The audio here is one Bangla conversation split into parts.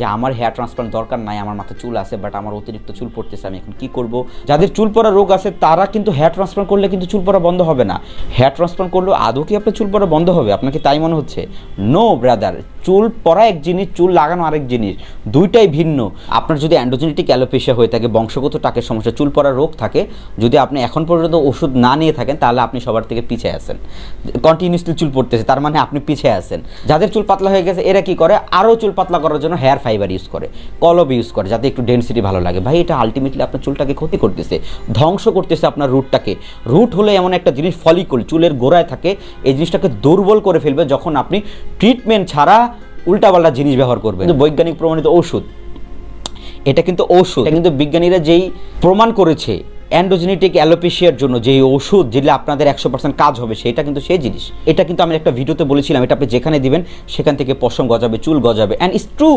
যে আমার হেয়ার ট্রান্সপ্লান্ট দরকার নাই, আমার মাথা চুল আছে বাট আমার অতিরিক্ত চুল পড়তেছে, আমি এখন কি করব? যাদের চুল পড়া রোগ আছে, তারা কিন্তু হেয়ার ট্রান্সপ্লান্ট করলে কিন্তু চুল পড়া বন্ধ হবে না। হেয়ার ট্রান্সপ্লান্ট করলেও আদৌ কি আপনার চুল পড়া বন্ধ হবে? আপনাকে তাই মনে হচ্ছে? নো ব্রাদার চুল পড়া এক জিনিস, চুল লাগানো আরেক জিনিস। দুইটাই ভিন্ন। আপনার যদি অ্যান্ডোজেনেটিক অ্যালোপেশিয়া হয়ে থাকে, বংশগত টাকের সমস্যা, চুল পড়া রোগ থাকে, যদি আপনি এখন পর্যন্ত ওষুধ না নিয়ে থাকেন, তাহলে আপনি সবার থেকে পিছিয়ে আছেন। কন্টিনিউসলি চুল পড়তেছে, তার মানে আপনি পিছিয়ে আছেন। যাদের চুল পাতলা হয়ে গেছে, এরা কি করে? আরও চুল পাতলা করার জন্য হেয়ার ফাইবার ইউজ করে কলব ইউজ করে যাতে একটু ডেন্সিটি ভালো লাগে। ভাই এটা আলটিমেটলি আপনার চুলটাকে ক্ষতি করতেছে ধ্বংস করতেছে আপনার রুটটাকে রুট হলে এমন একটা জিনিস ফলিকল চুলের গোড়ায় থাকে এই জিনিসটাকে দুর্বল করে ফেলবে যখন আপনি ট্রিটমেন্ট ছাড়া উল্টাপাল্টা জিনিস ব্যবহার করবেন। কিন্তু বৈজ্ঞানিক প্রমাণিত ওষুধ এটা কিন্তু ওষুধ এটা কিন্তু বিজ্ঞানীরা যেই প্রমাণ করেছে অ্যান্ডোজেনেটিক অ্যালোপেশিয়ার জন্য যে ওষুধ যেগুলো আপনাদের একশো পার্সেন্ট কাজ হবে সেটা কিন্তু সেই জিনিস। এটা কিন্তু আমি একটা ভিডিওতে বলেছিলাম এটা আপনি যেখানে দিবেন সেখান থেকে পশম গজাবে চুল গজাবে and is true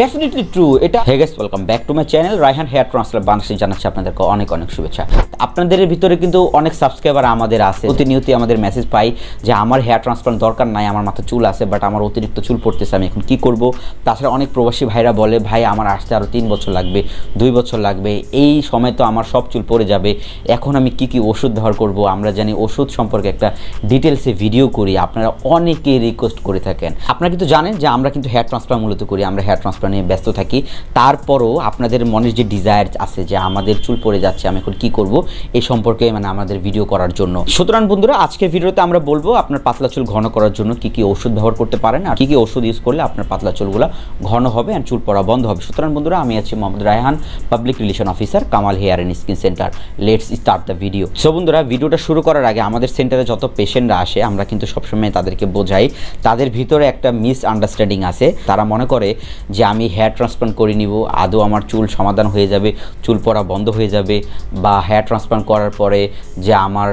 definitely true এটা hey guess welcome back to my channel Raihan hair transfer বাংলাদেশে জানাচ্ছি আপনাদেরকে অনেক অনেক শুভেচ্ছা। আপনাদের ভিতরে কিন্তু অনেক সাবস্ক্রাইবার আমাদের আছে। প্রতিনিয়তই আমাদের মেসেজ পাই যে আমার হেয়ার ট্রান্সপ্লান্ট দরকার নাই, আমার মাথা চুল আছে বাট আমার অতিরিক্ত চুল পড়তেছে, আমি এখন কি করব? তাছাড়া অনেক প্রবাসী ভাইরা বলে, ভাই, আমার আসতে আরও তিন বছর লাগবে, দুই বছর লাগবে, এই সময় তো আমার সব চুল পড়ে যাবে, এখন আমি কি কি ওষুধ ব্যবহার করব? আমরা জানি ওষুধ সম্পর্কে একটা ডিটেলসে ভিডিও করি, আপনারা অনেকেই রিকোয়েস্ট করে থাকেন। আপনারা কিন্তু জানেন যে আমরা কিন্তু হেয়ার ট্রান্সপ্লান্ট মূলত করি, আমরা হেয়ার ট্রান্সপ্লান্ট নিয়ে ব্যস্ত থাকি, তারপরও আপনাদের মনের যে ডিজায়ার আছে, যে আমাদের চুল পড়ে যাচ্ছে, আমি এখন কি করব, এই সম্পর্কে মানে আমাদের ভিডিও করার জন্য। সুতরাং বন্ধুরা আজকের ভিডিওতে আমরা বলব আপনার পাতলা চুল ঘন করার জন্য কি কি ওষুধ ব্যবহার করতে পারেন আর কি কি ওষুধ ইউজ করলে আপনার পাতলা চুলগুলো ঘন হবে আর চুল পড়া বন্ধ হবে। সুতরাং বন্ধুরা, আমি আছি Mohammad Raihan public relation officer Kamal hair and skin centre let's start the video so বন্ধুরা ভিডিওটা শুরু করার আগে আমাদের সেন্টারে যত পেশেন্টরা আসে, আমরা কিন্তু সবসময় তাদেরকে বোঝাই। তাদের ভিতরে একটা মিস আন্ডারস্ট্যান্ডিং আছে। তারা মনে করে যে আমি হেয়ার ট্রান্সপ্লান্ট করে নিব, আদৌ আমার চুল সমাধান হয়ে যাবে, চুল পড়া বন্ধ হয়ে যাবে, বা হেয়ার ট্রান্সপ্লান্ট করার পরে যে আমার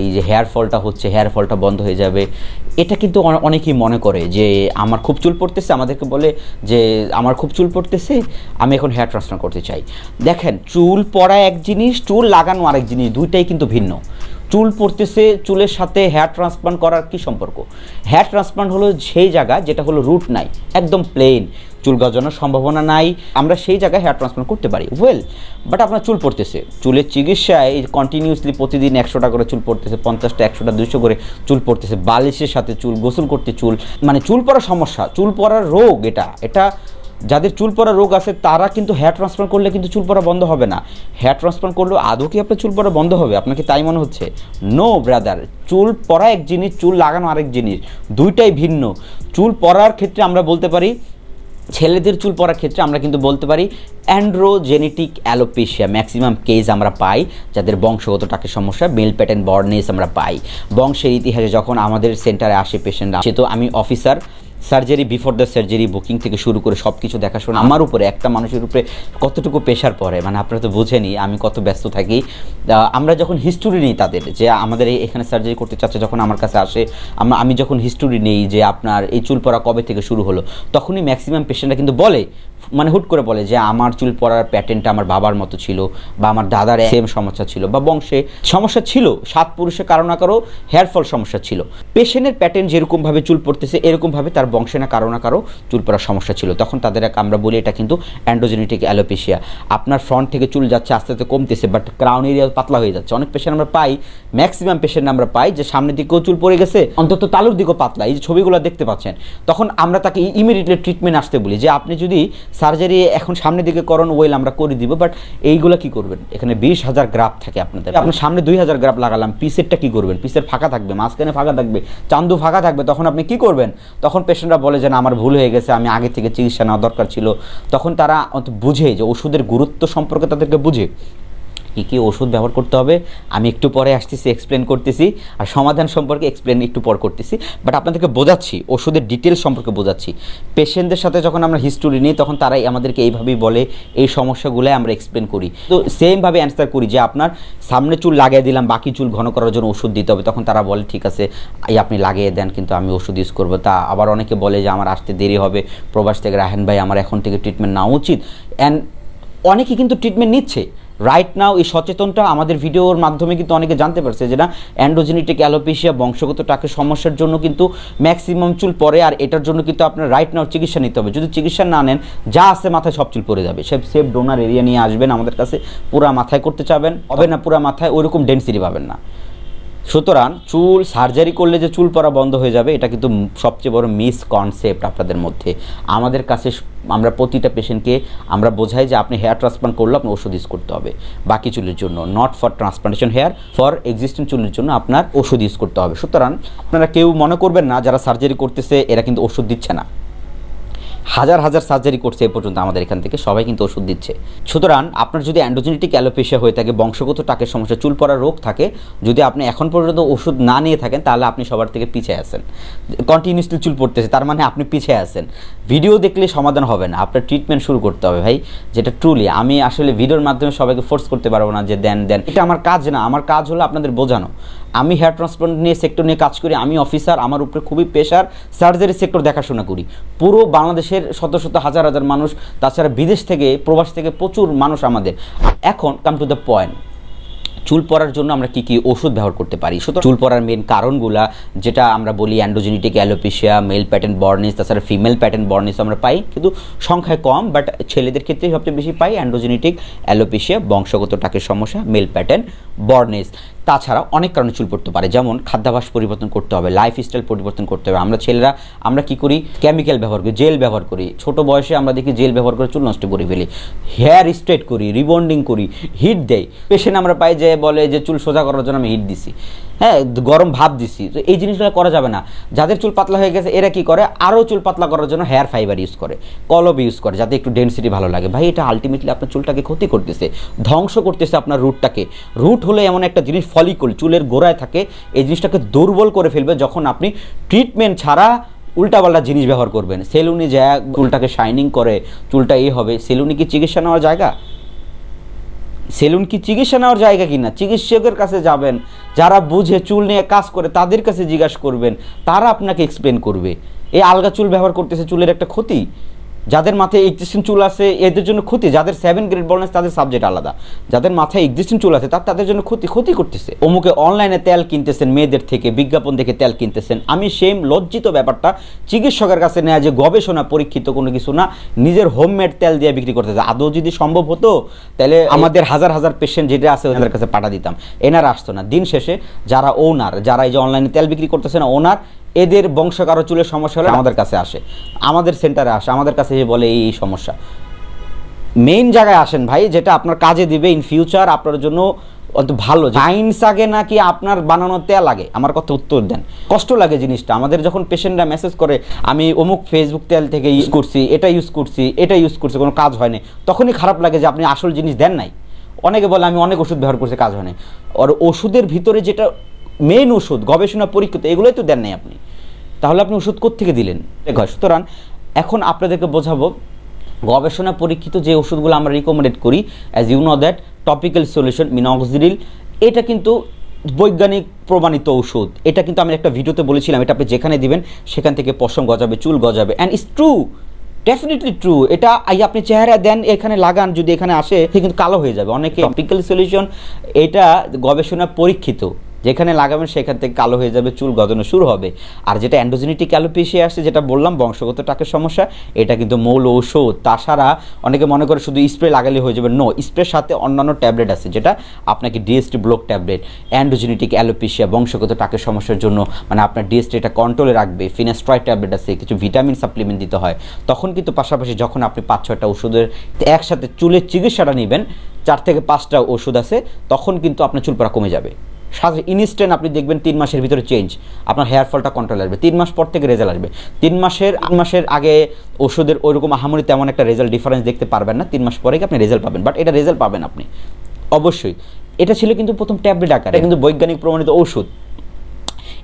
এই যে হেয়ার ফলটা হচ্ছে হেয়ার ফলটা বন্ধ হয়ে যাবে। এটা কিন্তু অনেকেই মনে করে যে আমার খুব চুল পড়তেছে, আমাদেরকে বলে যে আমার খুব চুল পড়তেছে, আমি এখন হেয়ার ট্রান্সপ্লান্ট করতে চাই। দেখেন, চুল পড়া এক জিনিস, চুল লাগানো আরেক জিনিস, দুইটাই কিন্তু ভিন্ন। চুল পড়তেছে, চুলের সাথে হেয়ার ট্রান্সপ্লান্ট করার কি সম্পর্ক? হেয়ার ট্রান্সপ্লান্ট হলো সেই জায়গা যেটা হলো রুট নাই, একদম প্লেন চুল গজানোর সম্ভাবনা নাই, আমরা সেই জায়গায় হেয়ার ট্রান্সপ্লান্ট করতে পারি। ওয়েল বাট আপনার চুল পড়তেছে। চুলের চিকিৎসায় কন্টিনিউসলি প্রতিদিন একশোটা করে চুল পড়তেছে, পঞ্চাশটা, একশোটা, দুইশো করে চুল পড়তেছে, বালিশের সাথে চুল, গোসল করতে চুল। মানে চুল পড়ার সমস্যা, চুল পড়ার রোগ এটা। এটা যাদের চুল পড়া রোগ আছে, তারা কিন্তু হেয়ার ট্রান্সপ্লান্ট করলে কিন্তু চুল পড়া বন্ধ হবে না। হেয়ার ট্রান্সপ্লান্ট করলেও আদৌ কি আপনার চুল পড়া বন্ধ হবে? আপনাকে তাই মনে হচ্ছে? নো ব্রাদার চুল পড়া এক জিনিস, চুল লাগানো আরেক জিনিস। দুইটাই ভিন্ন। চুল পড়ার ক্ষেত্রে আমরা বলতে পারি, ছেলেদের চুল পড়ার ক্ষেত্রে আমরা কিন্তু বলতে পারি অ্যান্ড্রোজেনেটিক অ্যালোপেশিয়া ম্যাক্সিমাম কেস আমরা পাই, যাদের বংশগত টাকের সমস্যা মেল প্যাটার্ন বর্নেস আমরা পাই। বংশের ইতিহাসে যখন আমাদের সেন্টারে আসে পেশেন্টরা সে তো আমি officer surgery before the surgery booking থেকে শুরু করে সব কিছু দেখাশোনা, আমার উপরে, একটা মানুষের উপরে কতটুকু প্রেশার পড়ে মানে আপনারা তো বোঝেনি আমি কত ব্যস্ত থাকি। আমরা যখন হিস্টোরি নিই তাদের, যে আমাদের এখানে সার্জারি করতে চাচ্ছে, যখন আমার কাছে আসে, আমি যখন হিস্টোরি নিই যে আপনার এই চুল পড়া কবে থেকে শুরু হলো, তখনই ম্যাক্সিমাম পেশেন্টরা কিন্তু বলে মানে হুট করে বলে যে আমার চুল পড়ার প্যাটার্নটা আমার বাবার মতো ছিল বা আমার দাদার সেম সমস্যা ছিল বা বংশে সমস্যা ছিল, সাত পুরুষের কারও না কারও হেয়ার ফল সমস্যা ছিল। পেশেন্টের প্যাটার্ন যেরকমভাবে চুল পড়তেছে এরকমভাবে তার বংশে না কারও না কারও চুল পড়ার সমস্যা ছিল। তখন তাদের আমরা বলি এটা কিন্তু অ্যান্ডোজেনেটিক অ্যালোপেশিয়া আপনার ফ্রন্ট থেকে চুল যাচ্ছে আস্তে আস্তে কমতেছে বাট ক্রাউন এরিয়া পাতলা হয়ে যাচ্ছে। অনেক পেশেন্ট আমরা পাই ম্যাক্সিমাম পেশেন্ট আমরা পাই যে সামনের দিকেও চুল পড়ে গেছে, অন্তত তালুর দিকেও পাতলা। এই যে ছবিগুলো দেখতে পাচ্ছেন, তখন আমরা তাকে ইমিডিয়েটলি ট্রিটমেন্ট আসতে বলি যে আপনি যদি সার্জারি এখন সামনের দিকে করণ ওয়েল আমরা করে দিব বাট এইগুলো কি করবেন? এখানে বিশ হাজার গ্রাফ থাকে আপনাদের। আপনার সামনে দুই হাজার গ্রাফ লাগালাম পিসেরটা কি করবেন? পিসের ফাঁকা থাকবে মাঝখানে ফাঁকা থাকবে চান্দু ফাঁকা থাকবে তখন আপনি কি করবেন? তখন পেশেন্টরা বলে যে না আমার ভুল হয়ে গেছে আমি আগে থেকে চিকিৎসা নেওয়া দরকার ছিল। তখন তারা অত বুঝে যে ওষুধের গুরুত্ব সম্পর্কে তাদেরকে বুঝে। কী কী ওষুধ ব্যবহার করতে হবে, আমি একটু পরে আসতেছি এক্সপ্লেন করতেছি, আর সমাধান সম্পর্কে এক্সপ্লেন একটু পর করতেছি। বাট আপনাদেরকে বোঝাচ্ছি, ওষুধের ডিটেলস সম্পর্কে বোঝাচ্ছি। পেশেন্টদের সাথে যখন আমরা হিস্টোরি নিই, তখন তারাই আমাদেরকে এইভাবেই বলে, এই সমস্যাগুলো আমরা এক্সপ্লেন করি। তো সেমভাবে অ্যান্সার করি যে আপনার সামনে চুল লাগিয়ে দিলাম, বাকি চুল ঘন করার জন্য ওষুধ দিতে হবে। তখন তারা বলে, ঠিক আছে, এই আপনি লাগিয়ে দেন, কিন্তু আমি ওষুধ ইউজ করব। তা আবার অনেকে বলে যে, আমার আসতে দেরি হবে। প্রবাস থেকে রাহেন ভাই, আমার এখন থেকে ট্রিটমেন্ট নেওয়া উচিত। অ্যান্ড অনেকে কিন্তু ট্রিটমেন্ট নিচ্ছে। রাইট নাও এই সচেতনটা আমাদের ভিডিওর মাধ্যমে কিন্তু অনেকে জানতে পারছে যে না, অ্যান্ড্রোজেনিটিক অ্যালোপেশিয়া বংশগত টাকের সমস্যার জন্য কিন্তু ম্যাক্সিমাম চুল পরে আর এটার জন্য কিন্তু আপনার রাইট নাও চিকিৎসা নিতে হবে। যদি চিকিৎসা না নেন, যা আছে মাথায় সব চুল পড়ে যাবে। সেফ সেফ ডোনার এরিয়া নিয়ে আসবেন, আমাদের কাছে পুরা মাথায় করতে চাবেন। হবে না পুরা মাথায়, ওইরকম ডেন্সিটি পাবেন না। সুতরাং চুল সার্জারি করলে যে চুল পরা বন্ধ হয়ে যাবে, এটা কিন্তু সবচেয়ে বড় মিসকনসেপ্ট আপনাদের মধ্যে। আমাদের কাছে আমরা প্রতিটা পেশেন্টকে আমরা বোঝাই যে আপনি হেয়ার ট্রান্সপ্লান্ট করলে আপনি ওষুধ ইউজ করতে হবে বাকি চুলের জন্য not for transplantation hair for existent চুলের জন্য আপনার ওষুধ ইউজ করতে হবে। সুতরাং আপনারা কেউ মনে করবেন না, যারা সার্জারি করতেছে, এরা কিন্তু ওষুধ দিচ্ছে না। হাজার হাজার সার্জারি করছে এ পর্যন্ত আমাদের এখান থেকে, সবাই কিন্তু ওষুধ দিচ্ছে। সুতরাং আপনার যদি অ্যান্ডোজেনেটিক অ্যালোপেশিয়া হয়ে থাকে, বংশগত টাকের সমস্যা, চুল পড়ার রোগ থাকে, যদি আপনি এখন পর্যন্ত ওষুধ না নিয়ে থাকেন, তাহলে আপনি সবার থেকে পিছিয়ে আছেন। কন্টিনিউসলি চুল পড়তেছে, তার মানে আপনি পিছিয়ে আছেন। ভিডিও দেখলে সমাধান হবে না, আপনার ট্রিটমেন্ট শুরু করতে হবে ভাই, যেটা ট্রুলি আমি আসলে ভিডিওর মাধ্যমে সবাইকে ফোর্স করতে পারব না যে দেন দেন। এটা আমার কাজ না, আমার কাজ হলো আপনাদের বোঝানো। আমি হেয়ার ট্রান্সপ্লান্ট নিয়ে সেক্টর নিয়ে কাজ করি, আমি অফিসার আমার উপরে খুবই প্রেশার সার্জারি সেক্টর দেখাশোনা করি। পুরো বাংলাদেশের শত শত হাজার হাজার মানুষ, তাছাড়া বিদেশ থেকে, প্রবাস থেকে প্রচুর মানুষ আমাদের। এখন কাম টু দ্য পয়েন্ট চুল পড়ার জন্য আমরা কি কি ওষুধ ব্যবহার করতে পারি? সুতরাং চুল পড়ার মেন কারণগুলা, যেটা আমরা বলি অ্যান্ডোজেনেটিক অ্যালোপেশিয়া মেল প্যাটার্ন বর্নিস তাছাড়া ফিমেল প্যাটার্ন বর্নিস আমরা পাই, কিন্তু সংখ্যায় কম বাট ছেলেদের ক্ষেত্রে সবচেয়ে বেশি পাই অ্যান্ডোজেনেটিক অ্যালোপেশিয়া বংশগত টাকের সমস্যা মেল প্যাটার্ন বর্নিস তাছাড়া অনেক কারণে চুল পড়তে পারে। যেমন খাদ্যাভাস পরিবর্তন করতে হবে লাইফস্টাইল পরিবর্তন করতে হবে। আমরা ছেলেরা, আমরা কি করি? কেমিক্যাল ব্যবহার করি জেল ব্যবহার করি। ছোট বয়সে আমরা দেখি জেল ব্যবহার করে চুল নষ্ট করে ফেলি। হেয়ার স্ট্রেট করি রিবন্ডিং করি হিট দেয় পেশেন্ট আমরা পাই যে বলে যে চুল সোজা করার জন্য আমি হিট দিছি। হ্যাঁ গরম ভাব দিছি। তো এই জিনিসগুলো করা যাবে না। যাদের চুল পাতলা হয়ে গেছে, এরা কি করে? আরও চুল পাতলা করার জন্য হেয়ার ফাইবার ইউজ করে, কলব ইউজ করে, যাতে একটু ডেন্সিটি ভালো লাগে। ভাই, এটা আলটিমেটলি আপনার চুলটাকে ক্ষতি করতেছে, ধ্বংস করতেছে আপনার রুটটাকে রুট হলে এমন একটা জিনিস ফলিকল চুলের গোড়ায় থাকে, এই জিনিসটাকে দুর্বল করে ফেলবে যখন আপনি ট্রিটমেন্ট ছাড়া উল্টাপাল্টা জিনিস ব্যবহার করবেন। সেলুনে যা চুলটাকে শাইনিং করে, চুলটা এই হবে। সেলুনে কি চিকিৎসা নেওয়ার জায়গা? সেলুন কি চিকিৎসা নেওয়ার জায়গা কিনা? চিকিৎসকের কাছে যাবেন, যারা বুঝে চুল নিয়ে কাজ করে তাদের কাছে জিজ্ঞাসা করবেন, তারা আপনাকে এক্সপ্লেন করবে। এই আলগা চুল ব্যবহার করতেছে, চুলের একটা ক্ষতি? যাদের মাথায় এক্সিস্টিং চুল আছে, এদের জন্য ক্ষতি, যাদের সেভেন গ্রেড বলনেস তাদের সাবজেক্ট আলাদা। যাদের মাথায় এক্সিস্টিং চুল আছে, তার তাদের জন্য ক্ষতি ক্ষতি করতেছে। অমুকে অনলাইনে তেল কিনতেছেন মেয়েদের থেকে, বিজ্ঞাপন দেখে তেল কিনতেছেন। আমি সেম লজ্জিত ব্যাপারটা চিকিৎসকের কাছে নেওয়া যে গবেষণা পরীক্ষিত কোনো কিছু না, নিজের হোমমেড তেল দিয়ে বিক্রি করতেছে। আদৌ যদি সম্ভব হতো, তাহলে আমাদের হাজার হাজার পেশেন্ট যেটা আছে, ওদের কাছে পাঠা দিতাম। এনারা আসতো না। দিন শেষে যারা ওনার যারা এই যে অনলাইনে তেল বিক্রি করতেছে না ওনার এদের বংশ কারও চুলের সমস্যা হলে আমাদের কাছে আসে। আমাদের সেন্টারে আসে, আমাদের কাছে এসে বলে, এই সমস্যা। মেইন জায়গায় আসেন ভাই, যেটা আপনার কাজে দিবে ইন ফিউচার আপনার জন্য অত ভালো। জাইন্স আগে নাকি আপনার বানানো তেল লাগে? আমার কথা উত্তর দেন। কষ্ট লাগে জিনিসটা। আমাদের যখন পেশেন্টরা মেসেজ করে, আমি অমুক ফেসবুক তেল থেকে ইউজ করছি, এটা ইউজ করছি, এটা ইউজ করছি, কোনো কাজ হয়নি তখনই খারাপ লাগে যে আপনি আসল জিনিস দেন নাই। অনেকে বলে, আমি অনেক ওষুধ ব্যবহার করছি, কাজ হয়নি আর ওষুধের ভিতরে যেটা মেন ওষুধ গবেষণা পরীক্ষিত এগুলোই তো দেন নাই আপনি। তাহলে আপনি ওষুধ কোত্থেকে দিলেন? সুতরাং এখন আপনাদেরকে বোঝাবো গবেষণা পরীক্ষিত যে ওষুধগুলো আমরা রিকমেন্ডেড করি as you know that topical solution minoxidil এটা কিন্তু বৈজ্ঞানিক প্রমাণিত ওষুধ। এটা কিন্তু আমি একটা ভিডিওতে বলেছিলাম এটা আপনি যেখানে দিবেন সেখান থেকে পশম গজাবে চুল গজাবে and is true definitely true এটা আপনি চেহারা দেন এখানে লাগান যদি এখানে আসে সে কিন্তু কালো হয়ে যাবে। অনেকে টপিক্যাল সলিউশন এটা গবেষণা পরীক্ষিত। যেখানে লাগাবেন সেখান থেকে কালো হয়ে যাবে, চুল গজানো শুরু হবে। আর যেটা অ্যান্ডোজেনেটিক অ্যালোপেশিয়া আসছে, যেটা বললাম, বংশগত টাকের সমস্যা, এটা কিন্তু মৌল ঔষধ। তাছাড়া অনেকে মনে করে শুধু স্প্রে লাগালে হয়ে যাবে। নো স্প্রের সাথে অন্যান্য ট্যাবলেট আছে, যেটা আপনাকে DST block tablet androgenetic alopecia বংশগত টাকের সমস্যার জন্য। মানে আপনার ডিএসটি এটা কন্ট্রোলে রাখবে। ফিনাস্ট্রয়েড ট্যাবলেট আছে, কিছু ভিটামিন সাপ্লিমেন্ট দিতে হয়। তখন কিন্তু পাশাপাশি যখন আপনি পাঁচ, ছয়টা ওষুধের একসাথে চুলের চিকিৎসাটা নেবেন, চার থেকে পাঁচটা ওষুধ আছে, তখন কিন্তু আপনার চুল পড়া কমে যাবে। ইনস্ট্যান্ট আপনি দেখবেন তিন মাসের ভিতরে চেঞ্জ আপনার হেয়ার ফলটা কন্ট্রোল আসবে। তিন মাস পর থেকে রেজাল্ট আসবে। তিন মাসের আট মাসের আগে ওষুধের ওইরকম আহামরি তেমন একটা রেজাল্ট ডিফারেন্স দেখতে পারবেন না। তিন মাস পরে আপনি রেজাল্ট পাবেন। বাট এটা রেজাল্ট পাবেন আপনি। অবশ্যই। এটা ছিল কিন্তু প্রথম ট্যাবলেট আকারে। কিন্তু বৈজ্ঞানিক প্রমাণিত ঔষধ।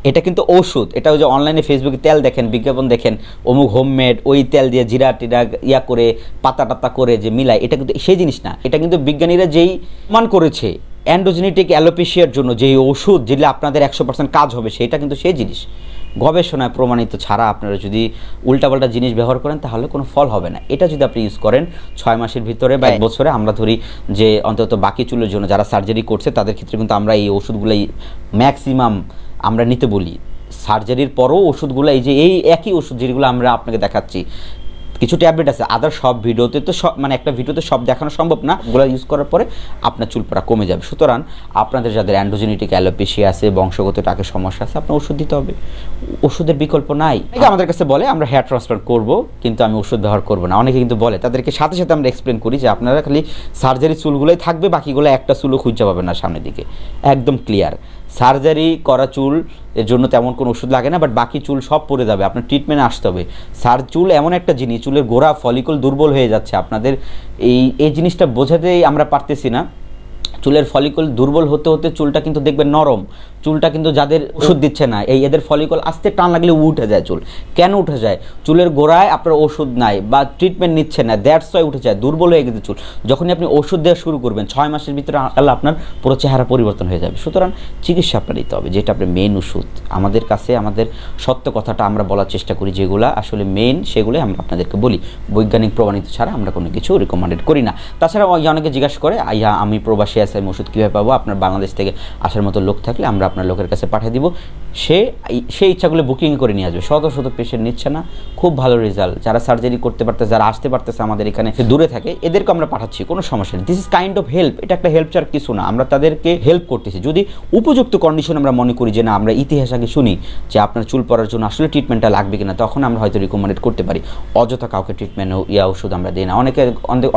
এটা কিন্তু ওষুধ এটা ওই যে অনলাইনে ফেসবুকে তেল দেখেন বিজ্ঞাপন দেখেন অমুক হোমমেড ওই তেল দিয়ে জিরা টিরা ইয়া করে পাতা টাতা করে যে মিলায় এটা কিন্তু সেই জিনিস না এটা কিন্তু বিজ্ঞানীরা যেই মান করেছে অ্যান্ডোজেনেটিক অ্যালোপেশিয়ার জন্য যে ওষুধ যেগুলো আপনাদের একশো পার্সেন্ট কাজ হবে সেটা কিন্তু সেই জিনিস। গবেষণায় প্রমাণিত ছাড়া আপনারা যদি উল্টাপাল্টা জিনিস ব্যবহার করেন তাহলে কোনো ফল হবে না। এটা যদি আপনি ইউজ করেন ছয় মাসের ভিতরে বা এক বছরে আমরা ধরি যে অন্তত বাকি চুলের জন্য যারা সার্জারি করছে তাদের ক্ষেত্রে কিন্তু আমরা এই ওষুধগুলোই ম্যাক্সিমাম আমরা নিতে বলি। সার্জারির পরও ওষুধগুলো, এই যে এই একই ওষুধ যেগুলো আমরা আপনাকে দেখাচ্ছি, কিছু ট্যাবলেট আছে আদার সব ভিডিওতে তো সব মানে একটা ভিডিওতে সব দেখানো সম্ভব না, ওগুলো ইউজ করার পরে আপনার চুল পড়া কমে যাবে। সুতরাং আপনাদের যাদের অ্যান্ডোজেনেটিক অ্যালোপেশিয়া আছে, বংশগত টাকের সমস্যা আছে, আপনার ওষুধ দিতে হবে। ওষুধের বিকল্প নাই। আমাদের কাছে বলে, আমরা হেয়ার ট্রান্সপ্লান্ট করব, কিন্তু আমি ওষুধ ব্যবহার করব না। অনেকে কিন্তু বলে, তাদেরকে সাথে সাথে আমরা এক্সপ্লেন করি যে আপনারা খালি সার্জারি চুলগুলোই থাকবে, বাকিগুলো একটা চুলও খুঁজে পাবেন না সামনের দিকে। একদম ক্লিয়ার সার্জারি করা চুল এর জন্য তেমন কোনো ওষুধ লাগে না বাট বাকি চুল সব পড়ে যাবে। আপনার ট্রিটমেন্ট আসতে হবে। সার, চুল এমন একটা জিনিস, চুলের গোড়া ফলিকল দুর্বল হয়ে যাচ্ছে। আপনাদের এই এই জিনিসটা বোঝাতেই আমরা পারতেছি না। চুলের ফলিকল দুর্বল হতে হতে চুলটা কিন্তু দেখবেন নরম। চুলটা কিন্তু যাদের ওষুধ দিচ্ছে না, এই এদের ফলিকল আস্তে টান লাগলে উঠে যায় চুল। কেন উঠে যায়? চুলের গোড়ায় আপনার ওষুধ নাই বা ট্রিটমেন্ট নিচ্ছে না দ্যাটস ওয়াই উঠে যায়, দুর্বল হয়ে গেছে চুল। যখনই আপনি ওষুধ দেওয়া শুরু করবেন, ছয় মাসের ভিতরে আল্লাহ আপনার পুরো চেহারা পরিবর্তন হয়ে যাবে। সুতরাং চিকিৎসা আপনার নিতে হবে, যেটা আপনার মেন ওষুধ। আমাদের কাছে, আমাদের সত্য কথাটা আমরা বলার চেষ্টা করি যেগুলা আসলে মেন সেগুলোই আমরা আপনাদেরকে বলি। বৈজ্ঞানিক প্রমাণিত ছাড়া আমরা কোনো কিছু রিকমেন্ডেড করি না। তাছাড়া অনেকে জিজ্ঞাসা করে আইয়া আমি প্রবাসী আছি আমি ওষুধ কীভাবে পাবো? আপনার বাংলাদেশ থেকে আসার মতো লোক থাকলে আমরা আপনার লোকের কাছে পাঠিয়ে দিব। সে, সেই ইচ্ছাগুলো বুকিং করে নিয়ে আসবে। শত শত পেশেন্ট নিচ্ছে না। খুব ভালো রেজাল্ট যারা সার্জারি করতে পারতেছে, যারা আসতে পারতেছে আমাদের এখানে দূরে থাকে। এদেরকে আমরা পাঠাচ্ছি, কোনো সমস্যা নেই। This is kind of help এটা একটা হেল্প ছাড়া কিছু না। আমরা তাদেরকে হেল্প করতেছি। যদি উপযুক্ত কন্ডিশন আমরা মনে করি যে, না, আমরা ইতিহাস আগে শুনি যে আপনার চুল পড়ার জন্য আসলে ট্রিটমেন্টটা লাগবে কিনা, তখন আমরা হয়তো রিকমেন্ডেড করতে পারি। অযথা কাউকে ট্রিটমেন্ট ইয়া ওষুধ আমরা দিই না। অনেকে,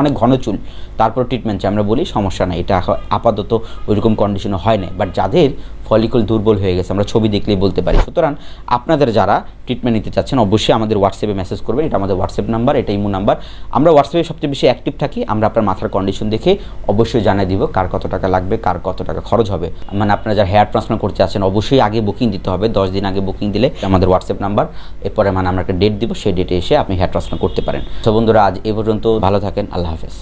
অনেক ঘন চুল তারপর ট্রিটমেন্ট আমরা বলি, সমস্যা নাই। এটা আপাতত ওইরকম কন্ডিশনে হয় না বাট যাদের ফলিকল দুর্বল হয়ে গেছে, আমরা ছবি দেখলেই বলতে পারি। সুতরাং আপনাদের যারা ট্রিটমেন্ট নিতে চাচ্ছেন, অবশ্যই আমাদের হোয়াটসঅ্যাপে মেসেজ করবেন। এটা আমাদের হোয়াটসঅ্যাপ নাম্বার এটা ইমো নাম্বার আমরা হোয়াটসঅ্যাপে সবচেয়ে বেশি অ্যাক্টিভ থাকি। আমরা আপনার মাথার কন্ডিশন দেখে অবশ্যই জানিয়ে দিব কার কত টাকা লাগবে, কার কত টাকা খরচ হবে। মানে আপনারা যারা হেয়ার ট্রান্সফার করতে আছেন অবশ্যই আগে বুকিং দিতে হবে। দশ দিন আগে বুকিং দিলে আমাদের হোয়াটসঅ্যাপ নাম্বার এরপরে মানে আমরা একটা ডেট দিব, সেই ডেটে এসে আপনি হেয়ার ট্রান্সফার করতে পারেন। তো বন্ধুরা, আজ এ পর্যন্ত ভালো থাকেন। আল্লাহ হাফেজ।